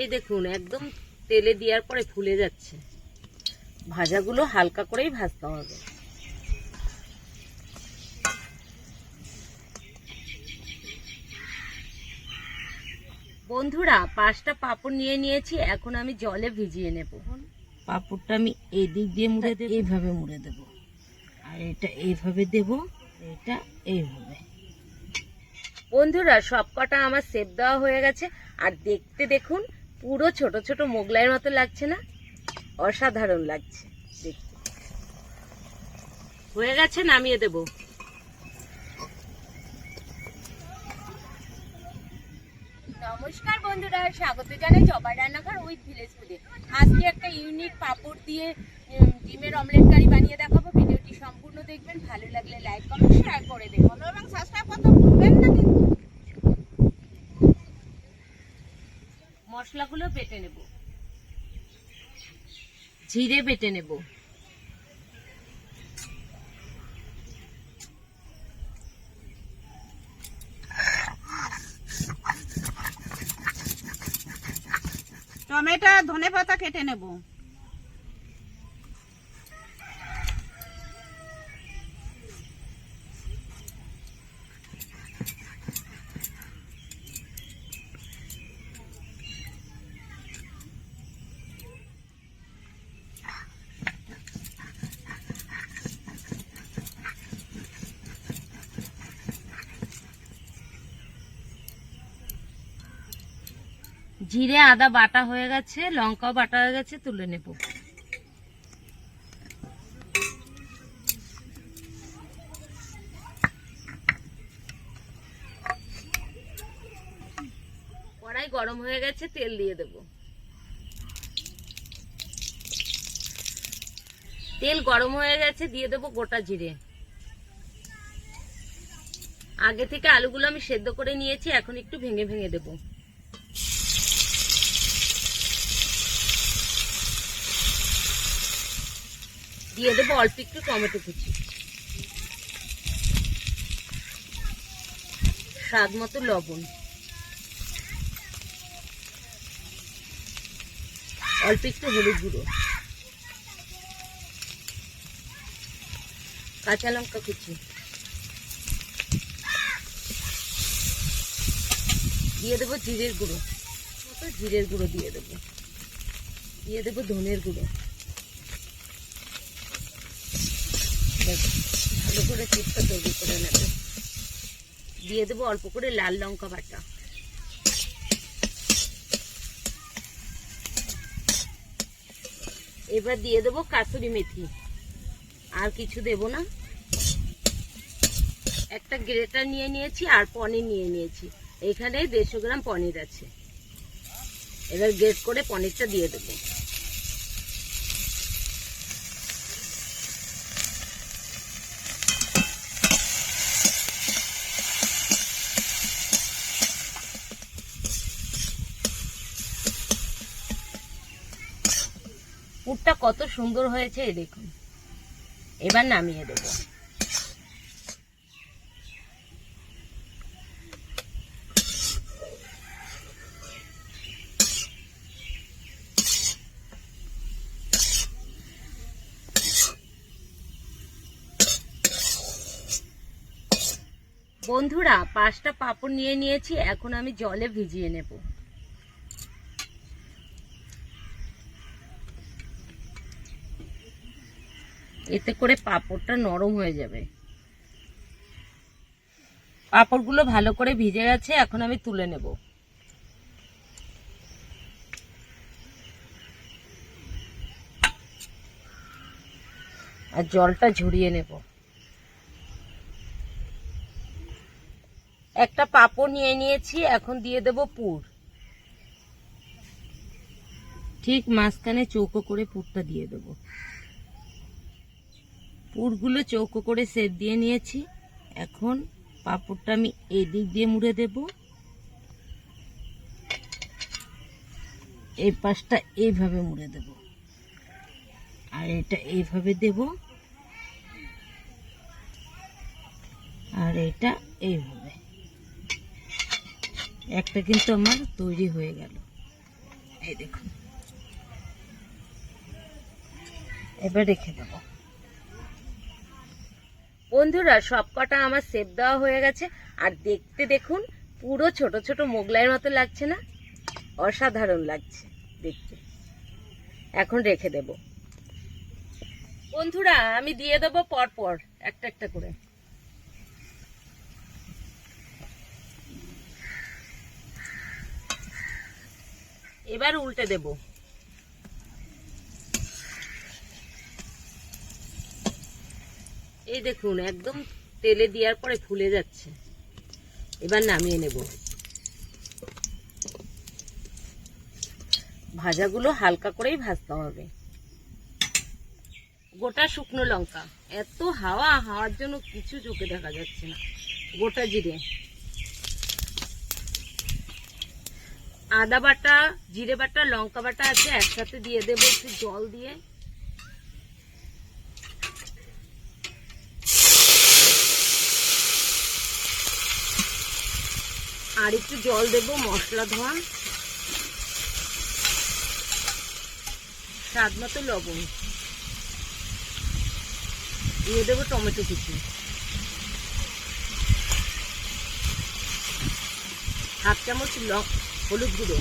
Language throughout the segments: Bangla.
এই দেখুন একদম তেলে দেওয়ার পরে ফুলে যাচ্ছে। ভাজাগুলো হালকা করেই ভাজতে হবে। বন্ধুরা পাঁচটা পাপড় নিয়ে নিয়েছি এখন আমি জলে ভিজিয়ে নেব। পাপড়টা আমি এই দিক দিয়ে মুড়ে দেব। এইভাবে মুড়ে দেব। আর এটা এইভাবে দেব এটা এইভাবে। বন্ধুরা সব কটা আমার সেপ দেওয়া হয়ে গেছে। আর দেখতে দেখুন পুরো ছোট ছোট মোগলাইয়ের মতো লাগছে না? অসাধারণ লাগছে দেখতে। হয়ে গেছে নামিয়ে দেব। নমস্কার বন্ধুরা স্বাগত জানাই জবা রান্নাঘর উইথ ভিলেজ ফুডে। আজকে একটা ইউনিক পাপড় দিয়ে ডিমের অমলেট কারি বানিয়ে দেখাবো। ভিডিওটি সম্পূর্ণ দেখবেন ভালো লাগলে লাইক কমেন্ট শেয়ার করে দেবেন। এবং সাবস্ক্রাইব করতে ভুলবেন না কিন্তু। মশলাগুলো বেটে নেব। জিরে বেটে নেব। টমেটো ধনে পাতা কেটে নেব। জিরে, আদা বাটা হয়ে গেছে, লঙ্কাও বাটা হয়ে গেছে, তুলে নেব। কড়াই গরম হয়ে গেছে, তেল দিয়ে দেব। তেল গরম হয়ে গেছে, দিয়ে দেবো গোটা জিরে। আগে থেকে আলুগুলো আমি সেদ্ধ করে নিয়েছি, এখন একটু ভেঙে ভেঙে দেবো। দিয়ে দেবো, অল্প একটু টমেটো কুচি। স্বাদ মতো লবণ। অল্প একটু হলুদ গুঁড়ো। কাঁচা লঙ্কা কুচি। দিয়ে দেবো জিরের গুঁড়ো। মতো জিরের গুঁড়ো দিয়ে দেবো। দিয়ে দেবো ধনের গুঁড়ো দেখো, ভালো করে চিপটা তৈরি করে নেবে। দিয়ে দেবো অল্প করে লাল লঙ্কা বাটা। এবার দিয়ে দেবো কাসুরি মেথি। আর কিছু দেব না। একটা গ্রেটার নিয়ে নিয়েছি আর পনির নিয়ে নিয়েছি। এখানে দেড়শো গ্রাম পনির আছে। এবার গ্রেট করে পনিরটা দিয়ে দেবো। পুরটা কত সুন্দর হয়েছে দেখুন। এবার নামিয়ে দেব। বন্ধুরা, পাঁচটা পাপড় নিয়ে নিয়েছি, এখন আমি জলে ভিজিয়ে নেব। এতে করে পাঁপড়টা নরম হয়ে যাবে। পাঁপড়গুলো ভালো করে ভিজে গেছে, এখন আমি তুলে নেব। আর জলটা ঝরিয়ে নেব। একটা পাপড় নিয়ে নিয়েছি, এখন দিয়ে দেব পুর। ঠিক মাঝখানে চৌকো করে পুরটা দিয়ে দেবো। পুরগুলো চৌকো করে সেট দিয়ে নিয়েছি। এখন পাঁপড়টা আমি এই দিক দিয়ে মুড়ে দেব। এই পাশটা এইভাবে মুড়ে দেব। আর এটা এইভাবে দেব। আর এটা এইভাবে। একটা কিন্তু আমার তৈরি হয়ে গেল। এই দেখুন। এবার রেখে দেবো। বন্ধুরা সব কটা আমার সেভ দেওয়া হয়ে গেছে। আর দেখতে দেখুন, পুরো ছোট ছোট মোগলাইয়ের মতো লাগছে না? অসাধারণ লাগছে দেখতে। এখন রেখে দেব। বন্ধুরা, আমি দিয়ে দেবো পর পর একটা একটা করে। এবার উল্টে দেব। এই দেখুন, একদম তেলে দেওয়ার পরে ফুলে যাচ্ছে। এবার নামিয়ে নেব। ভাজাগুলো হালকা করেই ভাজতে হবে। গোটা শুকনো লঙ্কা। এত হাওয়া, হাওয়ার জন্য কিছু চোখে দেখা যাচ্ছে না। গোটা জিরে। আদা বাটা, জিরে বাটা, লঙ্কা বাটা আছে, একসাথে দিয়ে দেবো একটু জল দিয়ে। আর একটু জল দেব, মশলা ধোয়া স্বাদ মতো লবণ। দিয়ে দেবো টমেটো কুচি। হাফ চামচ লক হলুদ গুঁড়ো।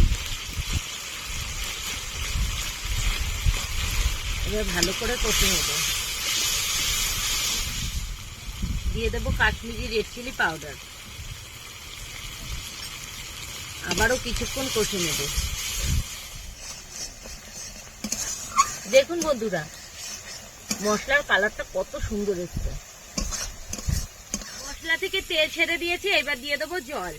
এবার ভালো করে কষে নেব। দিয়ে দেবো কাশ্মীরি রেড চিলি পাউডার। আবারও কিছুক্ষণ কষে নেব। দেখুন বন্ধুরা, মশলার কালারটা কত সুন্দর এসছে। মশলা থেকে তেল ছেড়ে দিয়েছে, এবার দিয়ে দেবো জল।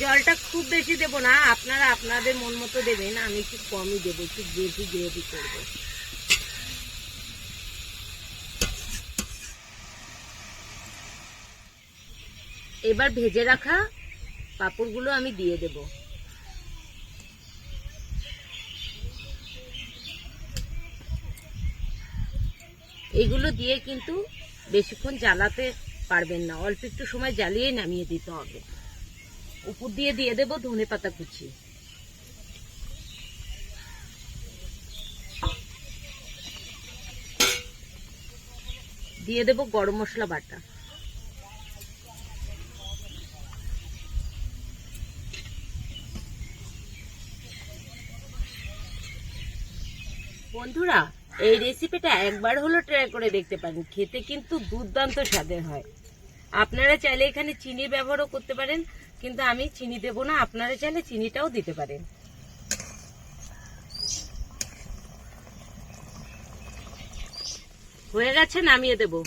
জলটা খুব বেশি দেব না, আপনারা আপনাদের মন মতো দেবেন, আমি একটু কমই দেবো, একটু গ্রেভি গ্রেভি করব এবার ভেজে রাখা পাঁপড়গুলো আমি দিয়ে দেব। এগুলো দিয়ে কিন্তু বেশিক্ষণ জ্বালাতে পারবেন না। অল্প একটু সময় জ্বালিয়ে নামিয়ে দিতে হবে। উপর দিয়ে দিয়ে দেব ধনে পাতা কুচি। দিয়ে দেব গরম মশলা বাটা। বন্ধুরা, এই রেসিপিটা একবার হলো ট্রাই করে দেখতে পারেন। খেতে কিন্তু দুর্দান্ত স্বাদের হয়। আপনারা চাইলে এখানে চিনি ব্যবহারও করতে পারেন, কিন্তু আমি চিনি দেব না, আপনারা চাইলে চিনিটাও দিতে পারেন। হয়ে গেছে, নামিয়ে দেবো।